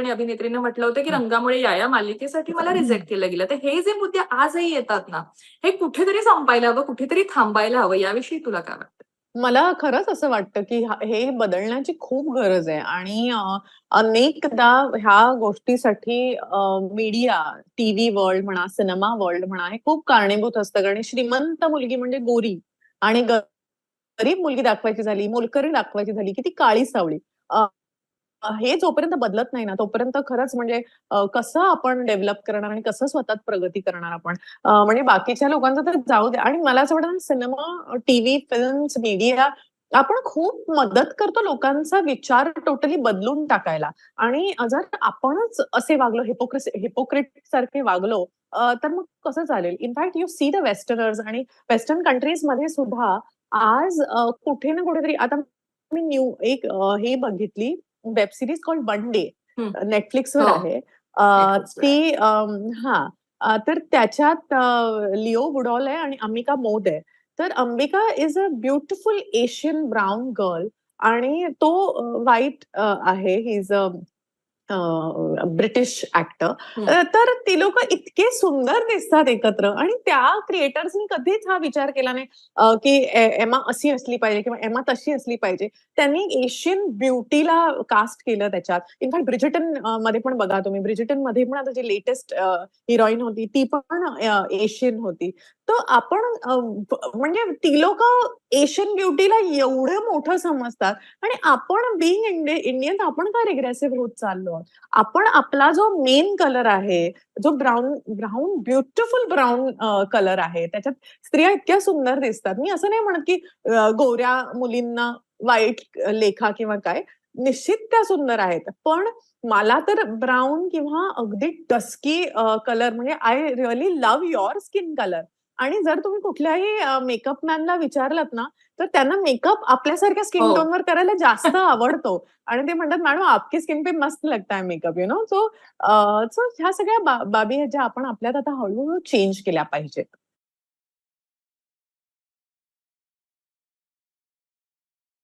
अभिनेते आणि अभिनेत्रीने म्हटलं होतं की. रंगामुळे या या मालिकेसाठी मला. रिजेक्ट केलं गेलं. तर हे जे मुद्दे आजही येतात ना हे कुठेतरी संपायला हवं कुठेतरी थांबायला हवं याविषयी तुला काय वाटतं? मला खरंच असं वाटतं की हा- बदलण्याची खूप गरज आहे. आणि अनेकदा ह्या गोष्टीसाठी मीडिया टीव्ही वर्ल्ड म्हणा सिनेमा वर्ल्ड म्हणा हे खूप कारणीभूत असतं. कारण श्रीमंत मुलगी म्हणजे गोरी आणि गरीब मुलगी दाखवायची झाली मोलकरी दाखवायची झाली की ती काळी सावळी हे जोपर्यंत बदलत नाही ना तोपर्यंत खरंच म्हणजे कसं आपण डेव्हलप करणार आणि कसं स्वतःत प्रगती करणार आपण? म्हणजे बाकीच्या लोकांचं तर जाऊ दे. आणि मला असं वाटतं सिनेमा टीव्ही फिल्म्स मीडिया आपण खूप मदत करतो लोकांचा विचार टोटली बदलून टाकायला. आणि जर आपणच असे वागलो हिपोक्रेसी हिपोक्रेट सारखे वागलो तर मग कसं चालेल? In fact you see the westerners आणि वेस्टर्न कंट्रीजमध्ये सुद्धा आज कुठे ना कुठेतरी आता मी न्यू एक हे बघितली. Web series called one day. नेटफ्लिक्सवर हो. आहे. ती हा. तर त्याच्यात लिओ बुडॉल आहे आणि अंबिका मोद आहे. तर Ambika is a beautiful Asian brown girl आणि तो व्हाईट आहे. He is a British actor. तर ती लोक इतके सुंदर दिसतात एकत्र आणि त्या क्रिएटर्सनी कधीच हा विचार केला नाही की एमा अशी असली पाहिजे किंवा एमा तशी असली पाहिजे. त्यांनी एशियन ब्युटीला कास्ट केलं त्याच्यात. इनफॅक्ट ब्रिजिटनमध्ये पण बघा तुम्ही. ब्रिजिटनमध्ये पण आता जी लेटेस्ट हिरोईन होती ती पण एशियन होती. तर आपण म्हणजे ती लोक एशियन ब्युटीला एवढं मोठं समजतात आणि आपण बिंग इंडियन आपण काय रिग्रेसिव्ह होत चाललो आपण आपला जो मेन कलर आहे जो brown brown beautiful brown colour आहे त्याच्यात स्त्रिया इतक्या सुंदर दिसतात. मी असं नाही म्हणत की गोऱ्या मुलींना वाईट लेखा किंवा काय निश्चित त्या सुंदर आहेत. पण मला तर ब्राऊन किंवा अगदी डस्की कलर म्हणजे I really love your skin colour आणि जर तुम्ही कुठल्याही मेकअप मॅनला विचारलात ना तर त्यांना मेकअप आपल्यासारख्या स्किन हो. टोनवर करायला जास्त आवडतो. आणि ते म्हणतात मॅडम आपकी स्किन पे मस्त लगता है makeup you know so so ह्या सगळ्या बाबी आहेत ज्या आपण आपल्यात आता हळूहळू चेंज केल्या पाहिजेत.